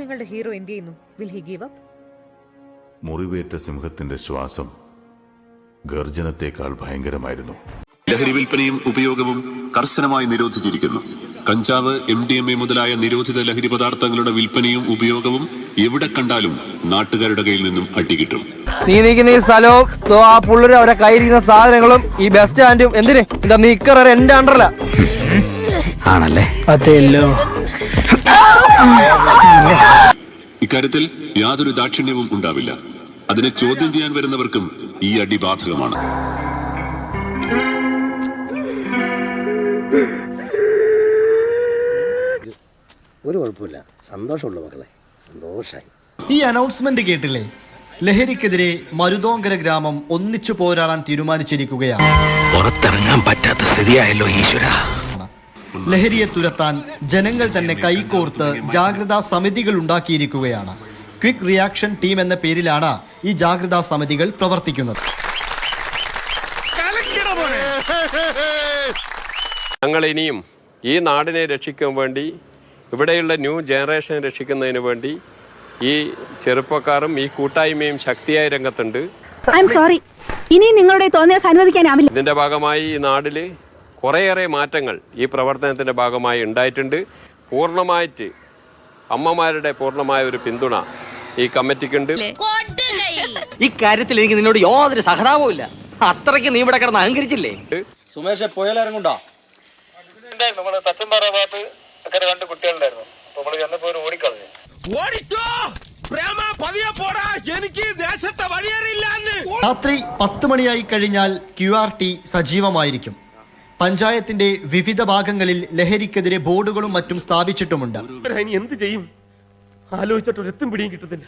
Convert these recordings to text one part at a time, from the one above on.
നിങ്ങളുടെ ഹീറോ എന്ത് ചെയ്യുന്നു? വിൽ ഹി ഗീവ് അപ്പ് മുറിവേറ്റ സിംഹത്തിന്റെ ശ്വാസം ഗർജനത്തെക്കാൾ ഭയങ്കരമായിരുന്നു. ലഹരി വിൽപ്പനയും ഉപയോഗവും കർശനമായി നിരോധിച്ചിരിക്കുന്നു. കഞ്ചാവ് എം ഡി എം എ മുതലായ നിരോധിത ലഹരി പദാർത്ഥങ്ങളുടെ വിൽപ്പനയും ഉപയോഗവും എവിടെ കണ്ടാലും നാട്ടുകാരുടെ കയ്യിൽ നിന്നും അട്ടിക്കിട്ടും നീ നിൽക്കുന്ന ഈ സ്ഥലവും ആ പുള്ളര് അവരെ കയ്യിരിക്കുന്ന സാധനങ്ങളും ഈ ബസ് സ്റ്റാൻഡും എന്തിന്? എന്താ നീക്കറ എന്റെ അണ്ടറല്ല ആണല്ലേ? അതെല്ലോ. ഇക്കാര്യത്തിൽ യാതൊരു ദാക്ഷിണ്യവും ഉണ്ടാവില്ല. അതിനെ ചോദ്യം ചെയ്യാൻ വരുന്നവർക്കും ഈ അടി ബാധകമാണ്. ഒരു കുഴപ്പമില്ല. സന്തോഷമുള്ള മക്കളെ. സന്തോഷമായി ഈ അനൗൺസ്മെന്റ് കേട്ടില്ലേ? ലഹരിക്കെതിരെ മരുതോങ്കര ഗ്രാമം ഒന്നിച്ചു പോരാടാൻ തീരുമാനിച്ചിരിക്കുകയാണ്. പുറത്തിറങ്ങാൻ പറ്റാത്ത സ്ഥിതിയായല്ലോ ഈശ്വര. ലഹരിയെ തുരത്താൻ ജനങ്ങൾ തന്നെ കൈകോർത്ത് ജാഗ്രതാ സമിതികൾ ഉണ്ടാക്കിയിരിക്കുകയാണ്. ക്വിക്ക് റിയാക്ഷൻ ടീം എന്ന പേരിലാണ് ഈ ജാഗ്രതാ സമിതികൾ പ്രവർത്തിക്കുന്നത്. ഞങ്ങൾ ഇനിയും ഈ നാടിനെ രക്ഷിക്കാൻ വേണ്ടി ഇവിടെയുള്ള ന്യൂ ജനറേഷൻ രക്ഷിക്കുന്നതിന് വേണ്ടി ഈ ചെറുപ്പക്കാരും ഈ കൂട്ടായ്മയും ശക്തിയായി രംഗത്തുണ്ട്. സോറി ഇനി നിങ്ങളുടെ തോന്നിയാൽ അനുവദിക്കാനാവില്ല ഇതിന്റെ ഭാഗമായി ഈ നാട്ടിൽ കുറേയേറെ മാറ്റങ്ങൾ ഈ പ്രവർത്തനത്തിന്റെ ഭാഗമായി ഉണ്ടായിട്ടുണ്ട്. പൂർണമായിട്ട് അമ്മമാരുടെ പൂർണമായ ഒരു പിന്തുണ ഈ കമ്മിറ്റിക്കുണ്ട്. ഈ കാര്യത്തിൽ എനിക്ക് നിന്നോട് യാതൊരു സഹതാപവും ഇല്ല. അത്രയ്ക്ക് നീ ഇവിടെ കിടന്ന് അഹങ്കരിച്ചില്ലേ? സുമേഷ് പുയലിറങ്ങുണ്ടോ നമ്മൾ പറയാ ഭാഗത്ത് ഒക്കെ രണ്ട് കുട്ടികളുണ്ടായിരുന്നു. നമ്മൾ ചെന്നപ്പോൾ ഒരു ഓടിക്കളഞ്ഞു. രാത്രി പത്ത് മണിയായി കഴിഞ്ഞാൽ ക്യു ആർ ടി സജീവമായിരിക്കും. പഞ്ചായത്തിന്റെ വിവിധ ഭാഗങ്ങളിൽ ലഹരിക്കെതിരെ ബോർഡുകളും മറ്റും സ്ഥാപിച്ചിട്ടുമുണ്ട്. എന്ത് ചെയ്യും? പിടിയും കിട്ടത്തില്ല.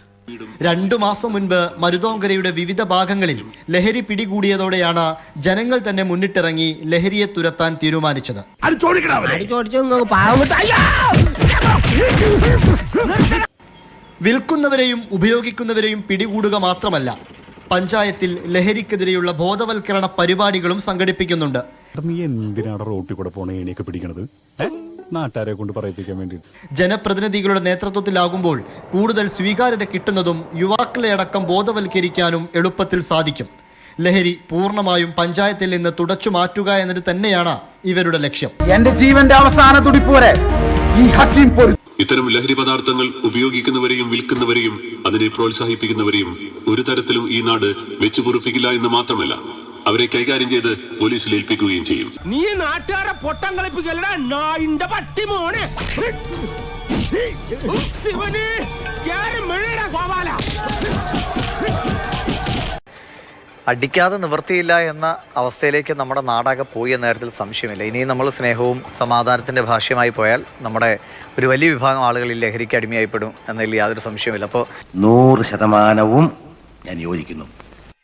രണ്ടു മാസം മുൻപ് മരുതോങ്കരയുടെ വിവിധ ഭാഗങ്ങളിൽ ലഹരി പിടികൂടിയതോടെയാണ് ജനങ്ങൾ തന്നെ മുന്നിട്ടിറങ്ങി ലഹരിയെ തുരത്താൻ തീരുമാനിച്ചത്. വിൽക്കുന്നവരെയും ഉപയോഗിക്കുന്നവരെയും പിടികൂടുക മാത്രമല്ല പഞ്ചായത്തിൽ ലഹരിക്കെതിരെയുള്ള ബോധവൽക്കരണ പരിപാടികളും സംഘടിപ്പിക്കുന്നുണ്ട്. നീ എന്തിനാണ് റോട്ടിൽ കൂടെ പോണ ഏണിയൊക്കെ പിടിക്കണത്? നാട്ടുകാരെ കൊണ്ട് പറയിപ്പിക്കാൻ വേണ്ടിയിട്ട്. ജനപ്രതിനിധികളുടെ നേതൃത്വത്തിലാകുമ്പോൾ കൂടുതൽ സ്വീകാര്യത കിട്ടുന്നതും യുവാക്കളെ അടക്കം ബോധവൽക്കരിക്കാനും എളുപ്പത്തിൽ സാധിക്കും. ലഹരി പൂർണമായും പഞ്ചായത്തിൽ നിന്ന് തുടച്ചു മാറ്റുക എന്നത് തന്നെയാണ് ഇവരുടെ ലക്ഷ്യം. എന്റെ ജീവന്റെ അവസാന തുടിപ്പോരെ ഈ ഹക്കീം പൊരു ഇത്തരം ലഹരി പദാർത്ഥങ്ങൾ ഉപയോഗിക്കുന്നവരെയും വിൽക്കുന്നവരെയും അതിനെ പ്രോത്സാഹിപ്പിക്കുന്നവരെയും ഒരു തരത്തിലും ഈ നാട് വെച്ചു പൊറുപ്പിക്കില്ല എന്ന് മാത്രമല്ല. അവരെ കൈകാര്യം ചെയ്ത് പോലീസിൽ ഏൽപ്പിക്കുകയും ചെയ്യും. നീ നാട്ടുകാരെ പൊട്ടം കളിപ്പിക്കലടാ നായിന്റെ പട്ടി മോനെ. ശിവന് ഗോപാല. അടിക്കാതെ നിവർത്തിയില്ല എന്ന അവസ്ഥയിലേക്ക് നമ്മുടെ നാടാകെ പോയി എന്ന കാര്യത്തിൽ സംശയമില്ല. ഇനിയും നമ്മൾ സ്നേഹവും സമാധാനത്തിന്റെ ഭാഷയുമായി പോയാൽ നമ്മുടെ ഒരു വലിയ വിഭാഗം ആളുകൾ ഈ ലഹരിക്ക് അടിമയായിപ്പെടും എന്നതിൽ യാതൊരു സംശയമില്ല അപ്പോൾ നൂറ് ശതമാനവും ഞാൻ യോജിക്കുന്നു.